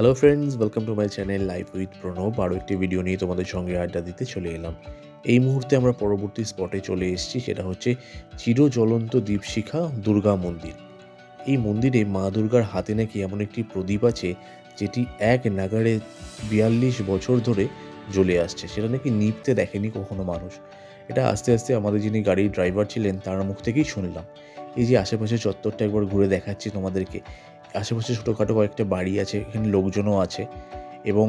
Hello friends welcome to my channel life with Pranab আরও একটি video নিয়ে তোমাদের সঙ্গে আড্ডা দিতে চলে এলাম। এই মুহূর্তে আমরা পরবর্তী স্পটে চলে এসেছি, সেটা হচ্ছে চিরজ্বলন্ত দীপশিখা দুর্গা মন্দির। এই মন্দিরে মা দুর্গার হাতে নাকি এমন একটি প্রদীপ আছে, যেটি এক নাগাড়ে বিয়াল্লিশ বছর ধরে জ্বলে আসছে। সেটা নাকি নিপতে দেখেনি কখনো মানুষ। এটা আস্তে আস্তে আমাদের যিনি গাড়ির ড্রাইভার ছিলেন, তার মুখ থেকেই শুনলাম। এই যে আশেপাশে চত্বরটা একবার ঘুরে দেখাচ্ছি তোমাদেরকে। আশেপাশে ছোটোখাটো কয়েকটা বাড়ি আছে, এখানে লোকজনও আছে এবং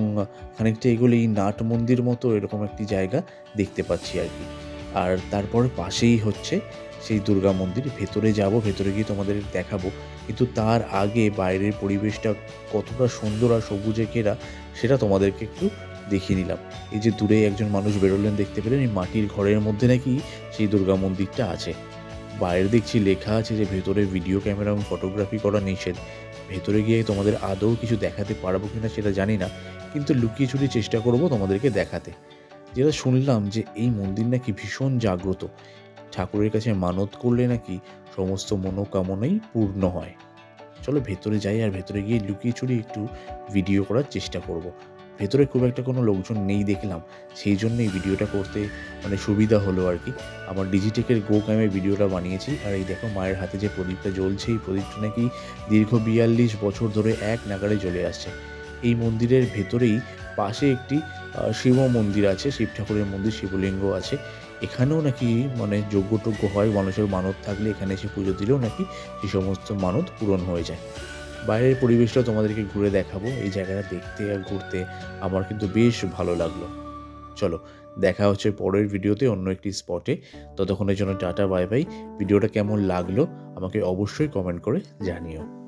খানিকটা এগুলো এই নাট মন্দির মতো এরকম একটি জায়গা দেখতে পাচ্ছি আর কি। আর তারপর পাশেই হচ্ছে সেই দুর্গা মন্দির, ভেতরে যাব, ভেতরে গিয়ে তোমাদের দেখাবো। কিন্তু তার আগে বাইরের পরিবেশটা কতটা সুন্দর আর সবুজে ঘেরা সেটা তোমাদেরকে একটু দেখিয়ে নিলাম। এই যে দূরে একজন মানুষ বেরোলেন দেখতে পেলেন, এই মাটির ঘরের মধ্যে নাকি সেই দুর্গা মন্দিরটা আছে। বাইরে দেখছি লেখা আছে যে ভেতরে ভিডিও ক্যামেরা এবং ফটোগ্রাফি করা নিষেধ। ভেতরে গিয়ে তোমাদের আদৌ কিছু দেখাতে পারব কিনা সেটা জানি না, কিন্তু লুকিয়ে চুরি চেষ্টা করব তোমাদেরকে দেখাতে। যেটা শুনলাম যে এই মন্দির নাকি ভীষণ জাগ্রত। ঠাকুরের কাছে মানত করলে নাকি সমস্ত মনোকামনাই পূর্ণ হয়। চলো ভেতরে যাই আর ভেতরে গিয়ে লুকিয়ে চুরি একটু ভিডিও করার চেষ্টা করব। ভেতরে খুব একটা কোনো লোকজন নেই দেখলাম। সেই জন্য এই ভিডিওটা করতে মানে সুবিধা হলো আর কি। আমার ডিজিটেকের গো ক্যামে ভিডিওটা বানিয়েছি। আর এই দেখো মায়ের হাতে যে প্রদীপটা জ্বলছে, এই প্রদীপটা নাকি দীর্ঘ বিয়াল্লিশ বছর ধরে এক নাগাড়ে জ্বলে আসছে। এই মন্দিরের ভেতরেই পাশে একটি শিব মন্দির আছে, শিব ঠাকুরের মন্দির, শিবলিঙ্গ আছে। এখানেও নাকি মানে যজ্ঞটজ্ঞ হয়, মানুষের মানত থাকলে এখানে এসে পুজো দিলেও নাকি সেই সমস্ত মানত পূরণ হয়ে যায়। বাইরের পরিবেশটা তোমাদেরকে ঘুরে দেখাবো, এই জায়গাটা দেখতে আর ঘুরতে। আমার কিন্তু বেশ ভালো লাগল। চলো, দেখা হচ্ছে পরের ভিডিওতে অন্য একটি স্পটে ততক্ষণের জন্য টাটা, বাই বাই। ভিডিওটা কেমন লাগল, আমাকে অবশ্যই কমেন্ট করে জানিও।